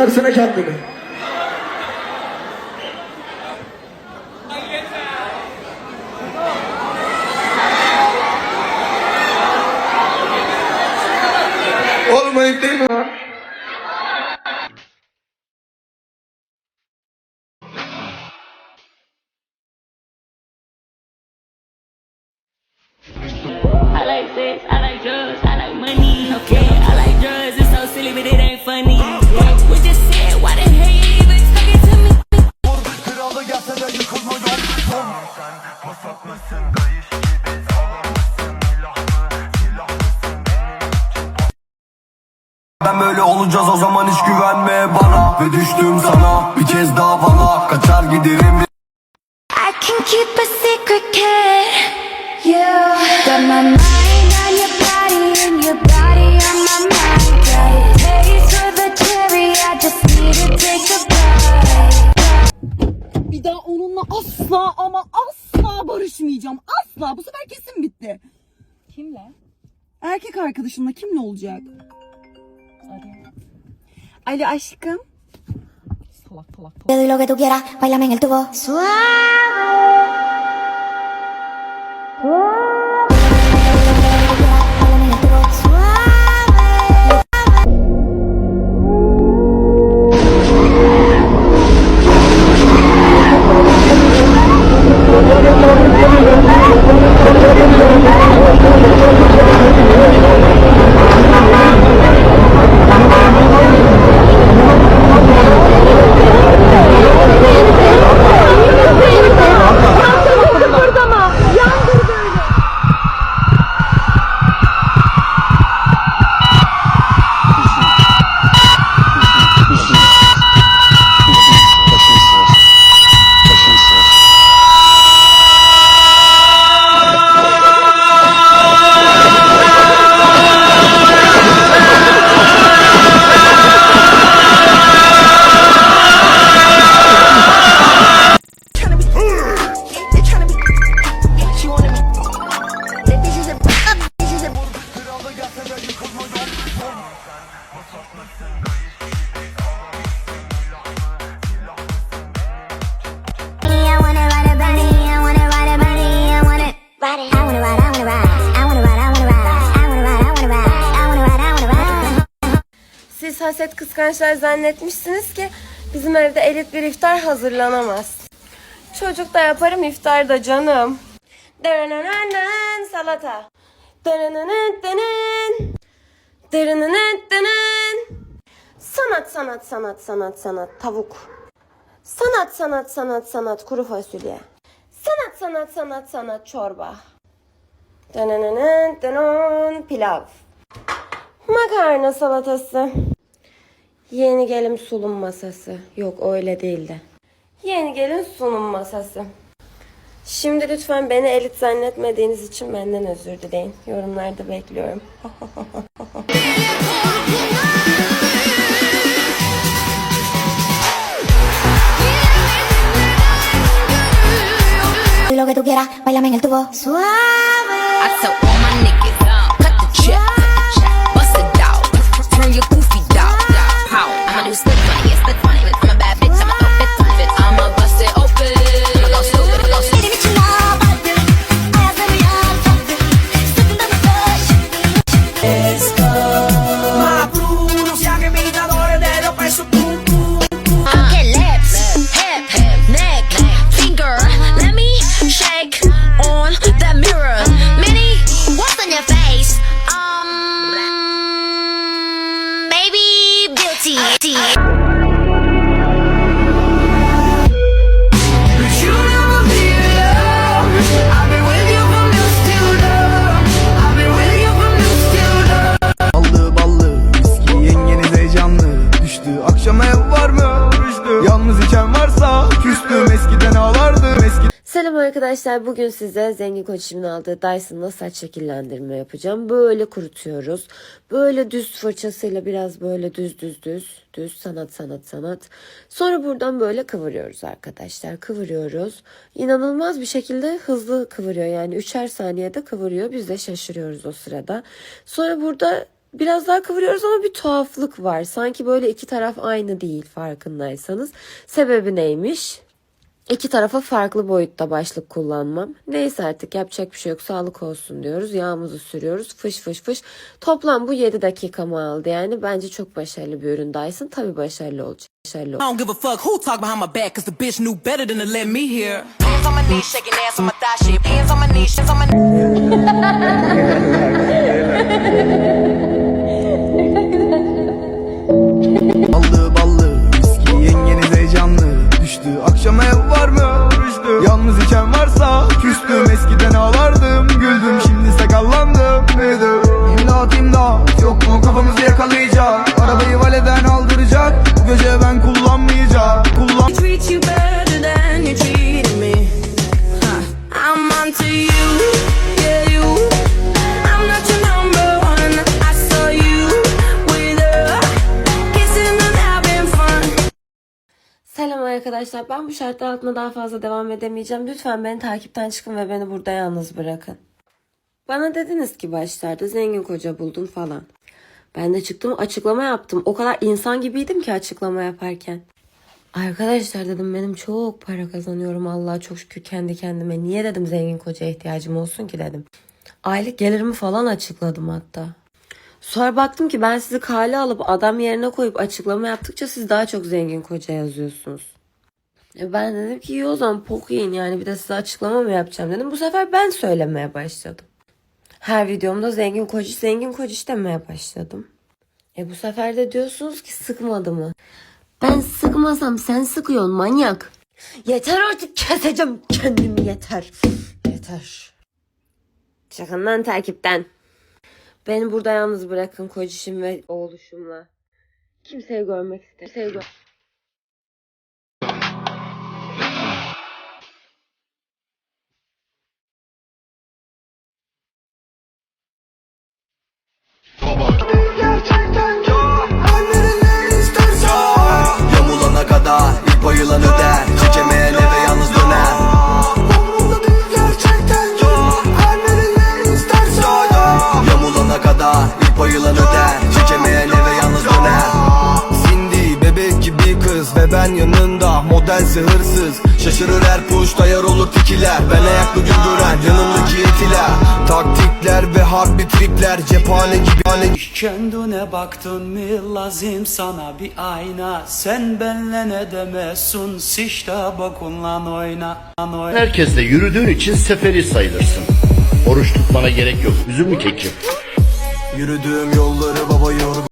দর্শনে সাত দিবে I. Ben böyle olacağız o zaman hiç güvenme bana. Ve düştüm sana bir kez daha bana. Kaçar giderim Erkek arkadaşımla kimle olacak? Ali aşkım. Salak salak salak. Te doy lo que tú quieras, bailame en el tubo. Suave. Siz kıskançlar zannetmişsiniz ki bizim evde elit bir iftar hazırlanamaz. Çocuk da yaparım iftarda canım. Dırnınının salata. Dırnının dının. Dırnının dının. Sanat sanat sanat sanat sanat tavuk. Sanat sanat sanat sanat kuru fasulye. Sanat sanat sanat sanat çorba. Dının pilav. Makarna salatası. Yeni gelin sunum masası. Yok öyle değildi. Yeni gelin sunum masası. Şimdi lütfen beni elit zannetmediğiniz için benden özür dileyin. Yorumlarda bekliyorum. Doy lo que tú quieras, bailame en el tubo. Suave. I tell all my niggas, cut the check, bust it out, turn your goofy body slipping. Arkadaşlar. Bugün size Zengin Koçim'in aldığı Dyson'la saç şekillendirme yapacağım. Böyle kurutuyoruz. Böyle düz fırçasıyla biraz böyle düz düz düz. Düz sanat sanat sanat. Sonra buradan böyle kıvırıyoruz arkadaşlar. Kıvırıyoruz. İnanılmaz bir şekilde hızlı kıvırıyor. Yani üçer saniyede kıvırıyor. Biz de şaşırıyoruz o sırada. Sonra burada Biraz daha kıvırıyoruz ama bir tuhaflık var. Sanki böyle iki taraf aynı değil farkındaysanız. Sebebi neymiş? İki tarafa farklı boyutta başlık kullanmam. Neyse artık yapacak bir şey yok. Sağlık olsun diyoruz. Yağımızı sürüyoruz. Fış fış fış. Toplam bu 7 dakikamı aldı. Yani bence çok başarılı bir ürün Dyson. Tabii başarılı olacak. Başarılı olacak. I don't give a fuck who talk behind my back, cause the bitch knew better than to let me hear. Hands on my knees, shaking ass on my thigh shit. Hands on my knees, hands on my Ballı arkadaşlar. Ben bu şartlar altında daha fazla devam edemeyeceğim. Lütfen beni takipten çıkın ve beni burada yalnız bırakın. Bana dediniz ki başlarda zengin koca buldum falan. Ben de çıktım açıklama yaptım. O kadar insan gibiydim ki açıklama yaparken. Arkadaşlar dedim benim çok para kazanıyorum Allah'a çok şükür kendi kendime. Niye dedim zengin koca ihtiyacım olsun ki dedim. Aylık gelirimi falan açıkladım hatta. Sonra baktım ki ben sizi kale alıp adam yerine koyup açıklama yaptıkça siz daha çok zengin koca yazıyorsunuz. E ben dedim ki iyi o zaman pokuyun yani bir de size açıklama mı yapacağım dedim. Bu sefer ben söylemeye başladım. Her videomda zengin kociş zengin kociş demeye başladım. E bu sefer de diyorsunuz ki sıkmadı mı? Ben sıkmasam sen sıkıyorsun manyak. Yeter artık keseceğim kendimi yeter. Yeter. Çıkın lan takipten. Beni burada yalnız bırakın kocişim ve oğluşumla. Kimseyi görmek istemiyorum. Kimseyi gör- Modelse hırsız Şaşırır her puş dayar olur tikiler Ben ayaklı gün gören yanımdaki etiler Taktikler ve harbi tripler Cephane gibi hane Kendine baktın mı lazım sana bir ayna Sen benle ne demesun sişte bokunla oyna oyna Herkesle yürüdüğün için seferi sayılırsın. Oruç tutmana gerek yok. Üzümlü kekim. Yürüdüğüm yolları baba yorgun